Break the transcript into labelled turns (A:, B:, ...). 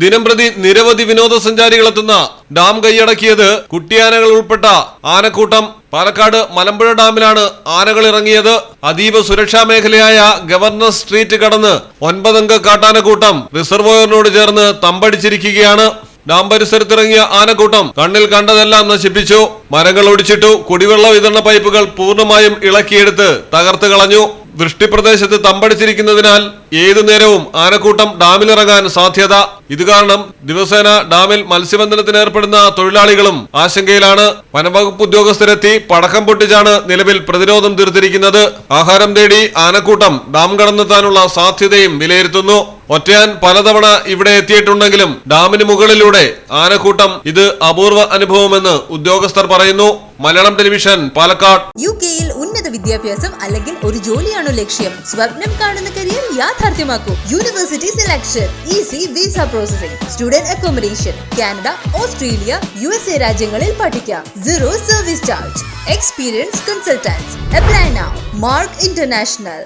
A: ദിനംപ്രതി നിരവധി വിനോദസഞ്ചാരികളെത്തുന്ന ഡാം കൈയടക്കിയത് കുട്ടിയാനകൾ ഉൾപ്പെട്ട ആനക്കൂട്ടം. പാലക്കാട് മലമ്പുഴ ഡാമിലാണ് ആനകൾ ഇറങ്ങിയത്. അതീവ സുരക്ഷാ മേഖലയായ ഗവർണർ സ്ട്രീറ്റ് കടന്ന് ഒൻപതംഗ കാട്ടാനക്കൂട്ടം റിസർവോയറിനോട് ചേർന്ന് തമ്പടിച്ചിരിക്കുകയാണ്. ഡാം പരിസരത്തിറങ്ങിയ ആനക്കൂട്ടം കണ്ണിൽ കണ്ടതെല്ലാം നശിപ്പിച്ചു. മരങ്ങൾ ഒടിച്ചിട്ടു. കുടിവെള്ള വിതരണ പൈപ്പുകൾ പൂർണമായും ഇളക്കിയെടുത്ത് തകർത്ത് കളഞ്ഞു. വൃഷ്ടിപ്രദേശത്ത് തമ്പടിച്ചിരിക്കുന്നതിനാൽ ഏതു നേരവും ആനക്കൂട്ടം ഡാമിലിറങ്ങാൻ സാധ്യത. ഇത് കാരണം ദിവസേന ഡാമിൽ മത്സ്യബന്ധനത്തിന് ഏർപ്പെടുന്ന തൊഴിലാളികളും ആശങ്കയിലാണ്. വനംവകുപ്പ് ഉദ്യോഗസ്ഥരെത്തി പടക്കം പൊട്ടിച്ചാണ് നിലവിൽ പ്രതിരോധം തീർത്തിരിക്കുന്നത്. ആഹാരം തേടി ആനക്കൂട്ടം ഡാം കടന്നെത്താനുള്ള സാധ്യതയും വിലയിരുത്തുന്നു. ഒറ്റയാൻ പലതവണ ഇവിടെ എത്തിയിട്ടുണ്ടെങ്കിലും ഡാമിന് മുകളിലൂടെ ആനക്കൂട്ടം ഇത് അപൂർവ അനുഭവമെന്ന് ഉദ്യോഗസ്ഥർ പറയുന്നു. മലയാളം ടെലിവിഷൻ പാലക്കാട്.
B: യു കെയിൽ ഉന്നത വിദ്യാഭ്യാസം അല്ലെങ്കിൽ ഒരു ജോലിയാണോ ലക്ഷ്യം? സ്വപ്നം കാണുന്ന career യാഥാർത്ഥ്യമാക്കൂ. University selection easy visa processing student accommodation Canada Australia U S A രാജ്യങ്ങളിൽ പഠിക്കാം. Zero service charge experience consultants apply now Mark international